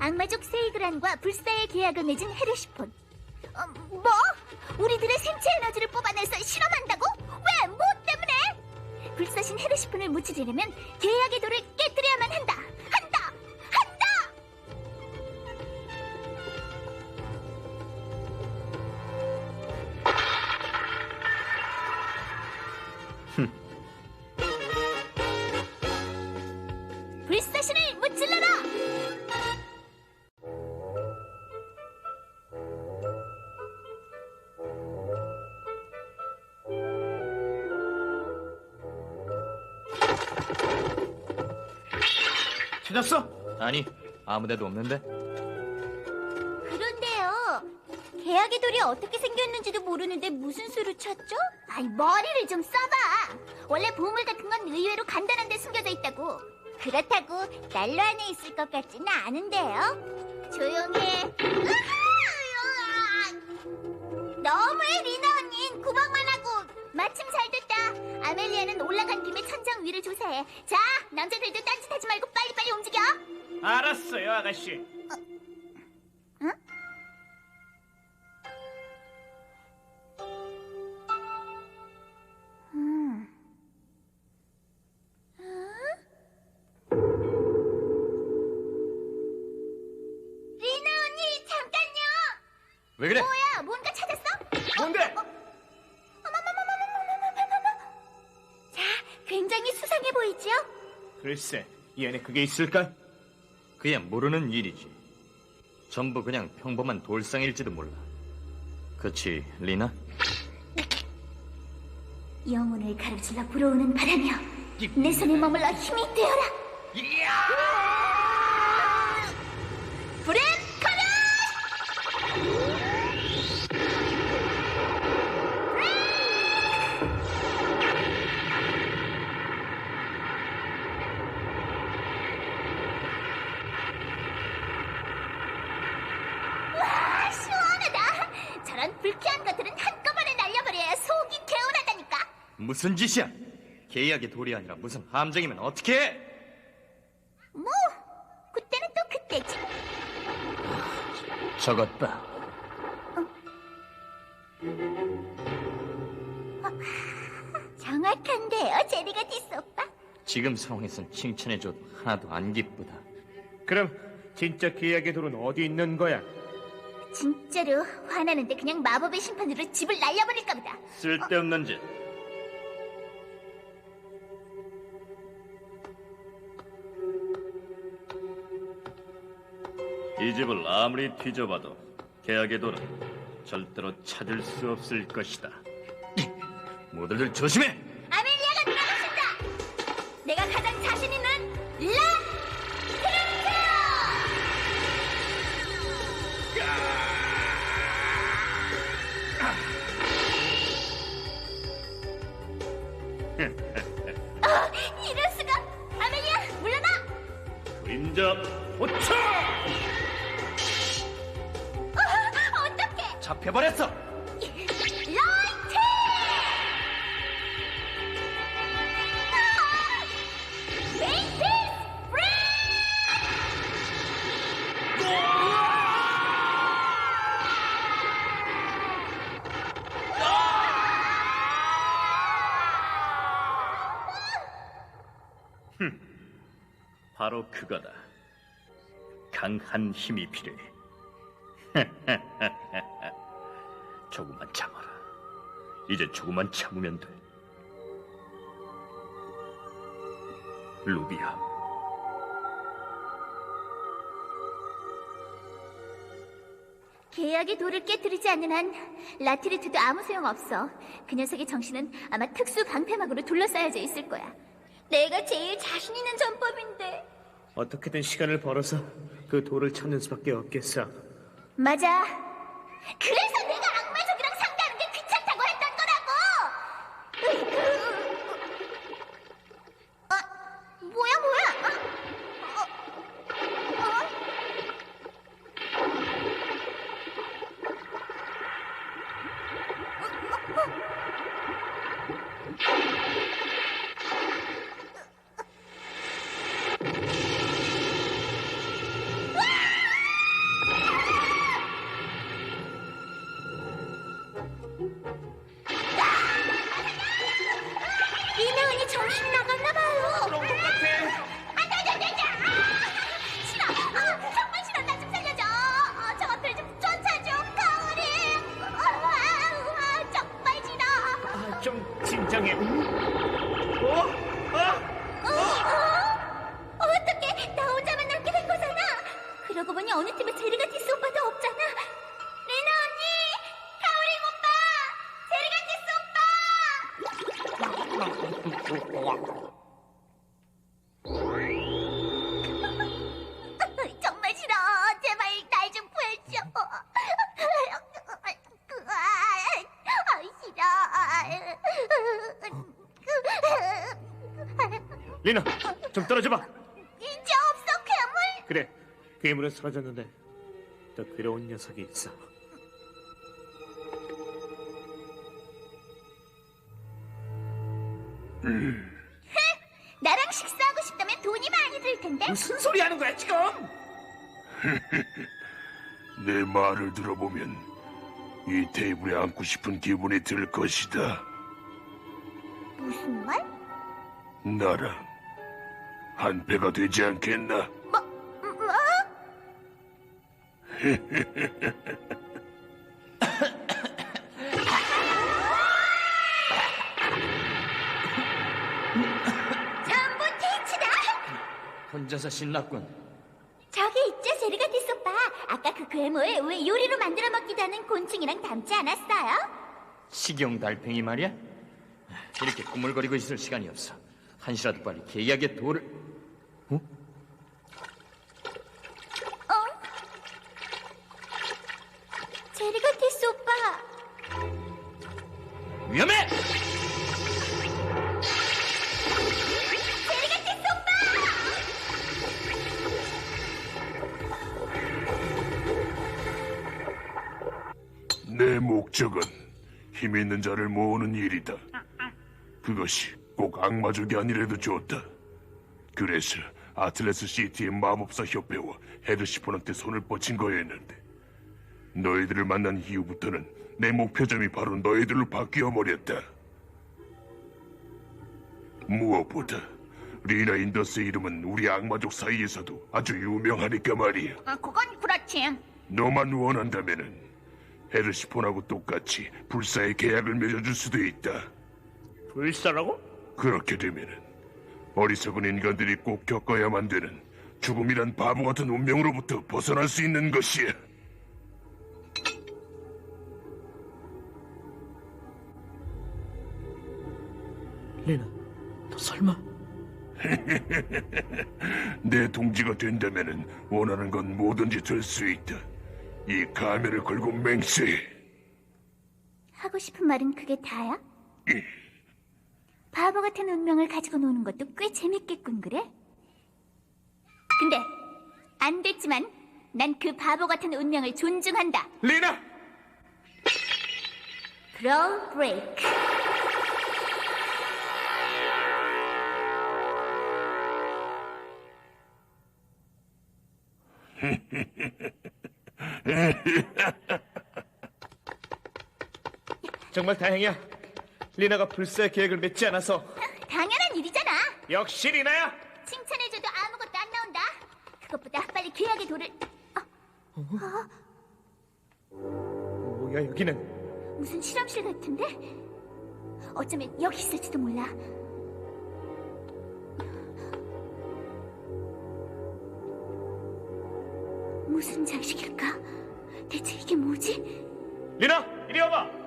악마족 세이그란과 불사의 계약을 맺은 헤르시폰. 어, 뭐? 우리들의 생체 에너지를 뽑아내서 실험한다고? 왜? 뭐 때문에? 불사신 헤르시폰을 무찌르려면 계약의 돌을 깨뜨려야만 한다. 찾았어? 아니, 아무 데도 없는데? 그런데요. 계약의 돌이 어떻게 생겼는지도 모르는데 무슨 수로 찾죠? 아이, 머리를 좀 써봐. 원래 보물 같은 건 의외로 간단한 데 숨겨져 있다고. 그렇다고 난로 안에 있을 것 같지는 않은데요. 조용해. 으아! 아멜리아는 올라간 김에 천장 위를 조사해. 자, 남자들도 딴짓하지 말고 빨리빨리 움직여. 알았어요, 아가씨. 응? 글쎄, 이 안에 그게 있을까? 그야 모르는 일이지. 전부 그냥 평범한 돌상일지도 몰라. 그치, 리나? 영혼을 가로질러 불어오는 바람이여, 내 손에 머물러 힘이 되어라. 불의 무슨 짓이야? 계약의 돌이 아니라 무슨 함정이면 어떻게 해? 뭐, 그때는 또 그때지. 저것 봐. 정확한데요, 제리가티스 오빠? 지금 상황에선 칭찬해줘도 하나도 안 기쁘다. 그럼 진짜 계약의 돌은 어디 있는 거야? 진짜로 화나는데 그냥 마법의 심판으로 집을 날려버릴까 보다. 쓸데없는 짓. 이 집을 아무리 뒤져봐도 계약의 돌은 절대로 찾을 수 없을 것이다. 모두들 조심해! 아멜리아가 나가신다! 내가 가장 자신 있는 라! 어, 이럴 수가! 아멜리아, 물러나! 그림자 포착! 잡혀버렸어! 바로 그거다. 강한 힘이 필요해. 조금만 참아라. 이제 조금만 참으면 돼. 루비야, 계약의 돌을 깨뜨리지 않는 한 라트리트도 아무 소용 없어. 그 녀석의 정신은 아마 특수 방패막으로 둘러싸여져 있을 거야. 내가 제일 자신 있는 전법인데. 어떻게든 시간을 벌어서 그 돌을 찾는 수밖에 없겠어. 맞아. 그래서 세상에 어느 팀에 제리 같은 오빠도 없잖아. 괴물은 사라졌는데 더 괴로운 녀석이 있어. 나랑 식사하고 싶다면 돈이 많이 들 텐데. 무슨 소리 하는 거야 지금? 내 말을 들어보면 이 테이블에 앉고 싶은 기분이 들 것이다. 무슨 말? 나랑 한 배가 되지 않겠나? 전부 테이치다. 혼자서 신났군. 저기 있죠, 제르가티스 오빠. 아까 그 괴물 왜 요리로 만들어 먹기도 하는 곤충이랑 닮지 않았어요? 식용 달팽이 말이야? 이렇게 꾸물거리고 있을 시간이 없어. 한시라도 빨리 계약의 돌을... 제르가티스 오빠. 위험해! 오빠! 내 목적은 힘 있는 자를 모으는 일이다. 그것이 꼭 악마족이 아니래도 좋다. 그래서 아틀레스 시티의 마법사 협회와 헤드시폰한테 손을 뻗친 거였는데 너희들을 만난 이후부터는 내 목표점이 바로 너희들로 바뀌어 버렸다. 무엇보다 리나 인더스의 이름은 우리 악마족 사이에서도 아주 유명하니까 말이야. 아, 그건 그렇지. 너만 원한다면은 헤르시폰하고 똑같이 불사의 계약을 맺어줄 수도 있다. 불사라고? 그렇게 되면은 어리석은 인간들이 꼭 겪어야만 되는 죽음이란 바보 같은 운명으로부터 벗어날 수 있는 것이야. 리나, 너 설마? 내 동지가 된다면은 원하는 건 뭐든지 될 수 있다. 이 가면을 걸고 맹세해. 하고 싶은 말은 그게 다야? 바보 같은 운명을 가지고 노는 것도 꽤 재밌겠군, 그래? 근데 안 됐지만 난 그 바보 같은 운명을 존중한다. 리나! 그로우 브레이크. 정말 다행이야. 리나가 불사의 계획을 맺지 않아서 당연한 일이잖아. 역시 리나야. 칭찬해줘도 아무것도 안 나온다. 그것보다 빨리 계약의 돌을 뭐야 여기는? 무슨 실험실 같은데? 어쩌면 여기 있을지도 몰라. 무슨 장식일까? 대체 이게 뭐지? 리나, 이리 와봐.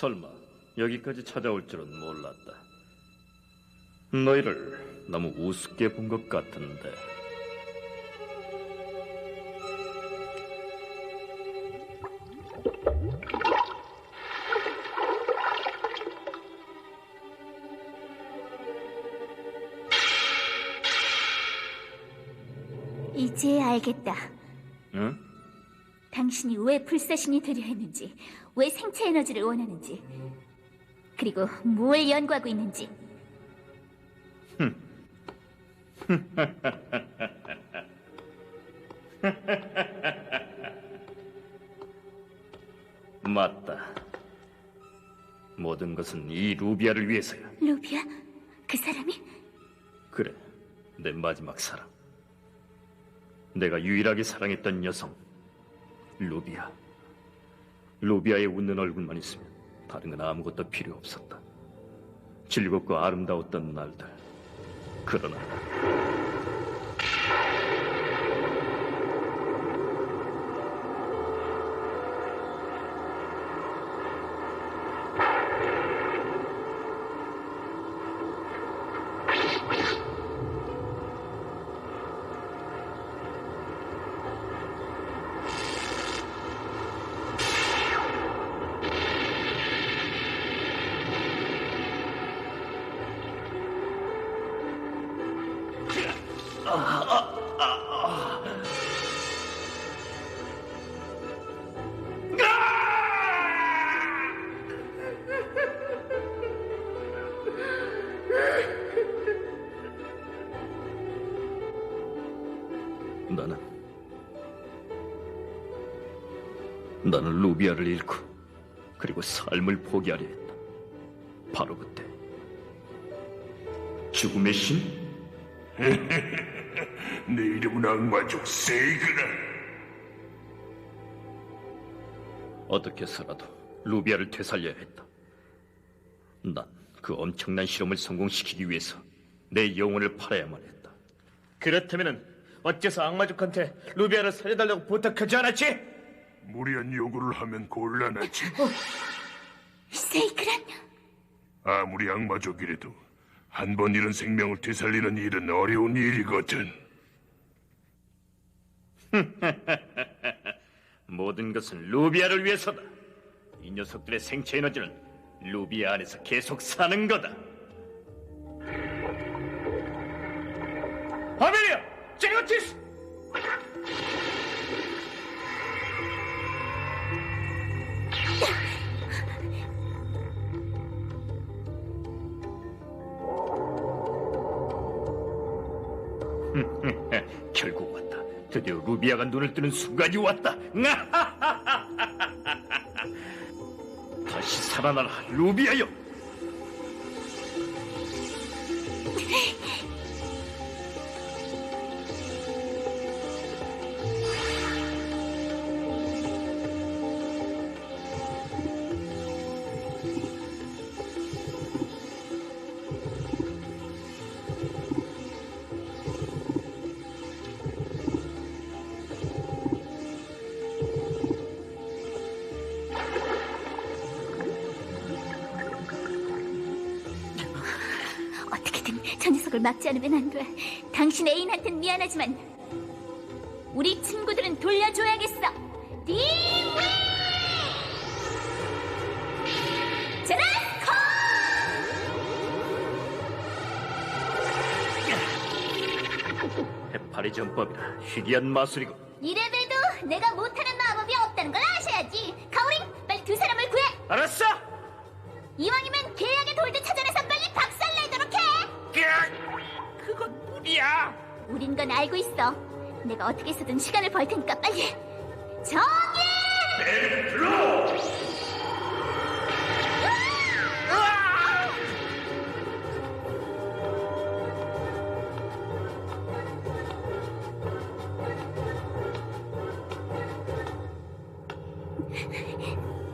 설마 여기까지 찾아올 줄은 몰랐다. 너희를 너무 우습게 본 것 같은데. 이제 알겠다. 응? 당신이 왜 불사신이 되려 했는지, 왜 생체 에너지를 원하는지, 그리고 뭘 연구하고 있는지. 맞다. 모든 것은 이 루비아를 위해서야. 루비아? 그 사람이? 그래, 내 마지막 사랑. 내가 유일하게 사랑했던 여성, 루비아. 루비아의 웃는 얼굴만 있으면 다른 건 아무것도 필요 없었다. 즐겁고 아름다웠던 날들. 그러나 나는 루비아를 잃고 그리고 삶을 포기하려 했다. 바로 그때 죽음의 신? 내 이름은 악마족 세이그라. 어떻게 해서라도 루비아를 되살려야 했다. 난 그 엄청난 실험을 성공시키기 위해서 내 영혼을 팔아야만 했다. 그렇다면은 어째서 악마족한테 루비아를 살려달라고 부탁하지 않았지? 무리한 요구를 하면 곤란하지. 세이크란 아무리 악마족이라도 한 번 잃은 생명을 되살리는 일은 어려운 일이거든. 모든 것은 루비아를 위해서다. 이 녀석들의 생체 에너지는 루비아 안에서 계속 사는 거다. 아멜리아! 제노티스! 드디어 루비아가 눈을 뜨는 순간이 왔다. 다시 살아나라, 루비아여. 저 녀석을 막지 않으면 안 돼. 당신 애인한텐 미안하지만 우리 친구들은 돌려줘야겠어. 디웨 제라스코! 해파리 전법이라 희귀한 마술이고 이래봬도 내가 못하는 마법이 없다는 걸 아셔야지. 가오링, 빨리 두 사람을 구해. 알았어! 이왕이면 계약의 돌도 찾아내서 빨리 박살내도록 해. 그건 무리야! 우린 건 알고 있어. 내가 어떻게 해서든 시간을 벌 테니까 빨리. 정예!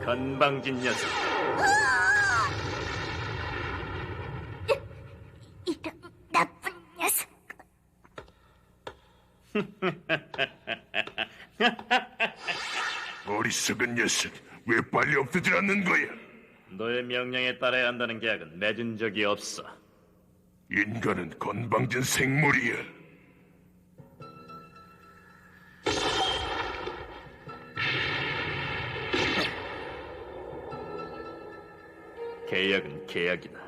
건방진 녀석. 이런 나쁜 녀석. 어리석은 녀석, 왜 빨리 없어질 않는 거야? 너의 명령에 따라야 한다는 계약은 맺은 적이 없어. 인간은 건방진 생물이야. 계약은 계약이다.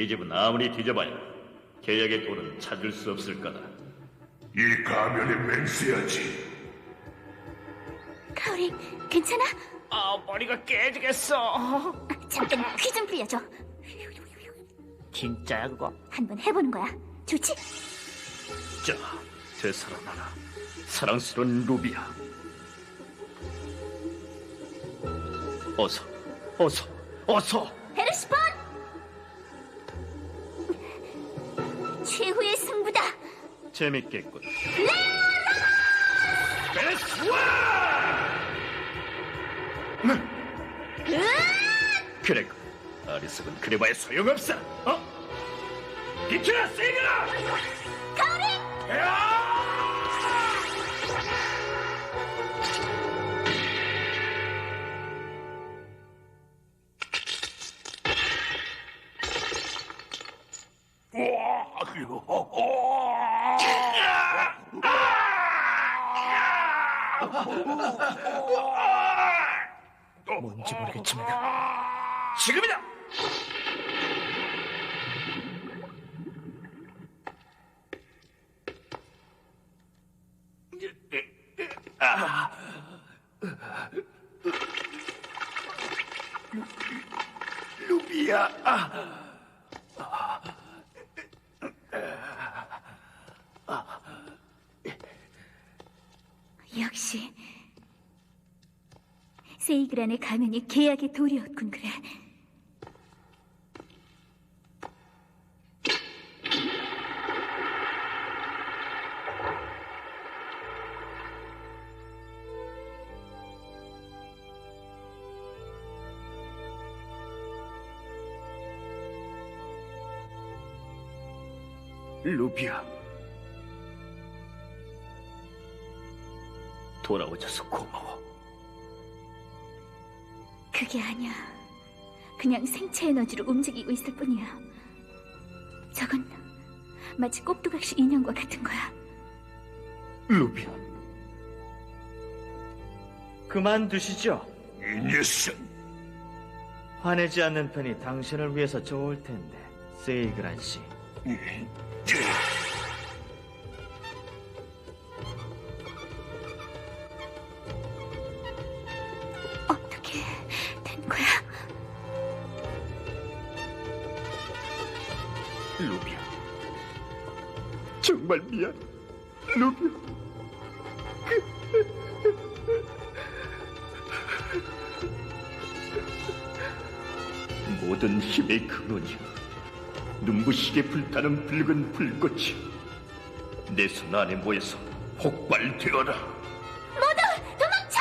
이 집은 아무리 뒤져봐야 계약의 돌은 찾을 수 없을 거다. 이 가면에 맹세하지. 가오링, 괜찮아? 아, 머리가 깨지겠어. 아, 잠깐 귀좀 빌려줘. 진짜야, 그거? 한번 해보는 거야. 좋지? 자, 되살아나라. 사랑스러운 루비아. 어서, 어서, 어서! 재밌겠군. 레 그래, 아리석은 그래봐야 소용없어. 어? 비키라, 세이라! 거리! 야! 역시 세이그란의 가면이 계약의 돌이었군 그래. 루비야. 돌아오셔서 고마워. 그게 아니야. 그냥 생체 에너지로 움직이고 있을 뿐이야. 저건 마치 꼭두각시 인형과 같은 거야. 루비야, 그만두시죠. 이 녀석! 화내지 않는 편이 당신을 위해서 좋을 텐데, 세이그란 씨. 어 미안, 루비야. 모든 힘의 근원이여, 눈부시게 불타는 붉은 불꽃이 내 손 안에 모여서 폭발되어라. 모두 도망쳐!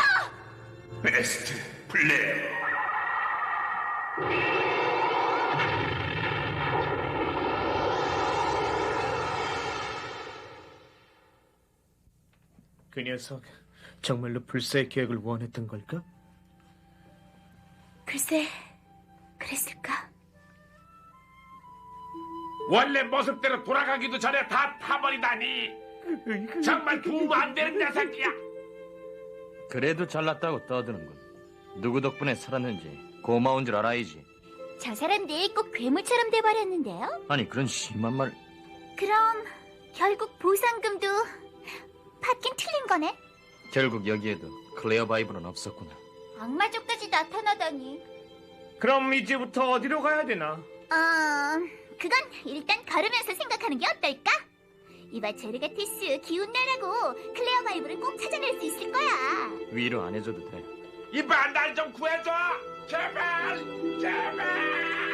베스트 플레이! 그 녀석 정말로 불사의 계획을 원했던 걸까? 글쎄, 그랬을까? 원래 모습대로 돌아가기도 전에 다 타버리다니 정말 도움 안 되는 녀석이야 그래도 잘났다고 떠드는군. 누구 덕분에 살았는지 고마운 줄 알아야지. 저 사람들 꼭 괴물처럼 돼버렸는데요? 아니, 그런 심한 말. 그럼 결국 보상금도 받긴 틀린 거네? 결국 여기에도 클레어 바이브는 없었구나. 악마족까지 나타나다니. 그럼 이제부터 어디로 가야 되나? 어, 그건 일단 걸으면서 생각하는 게 어떨까? 이봐 제르가티스 기운 내라고 클레어 바이브를 꼭 찾아낼 수 있을 거야. 위로 안 해줘도 돼. 이봐 날 좀 구해줘 제발 제발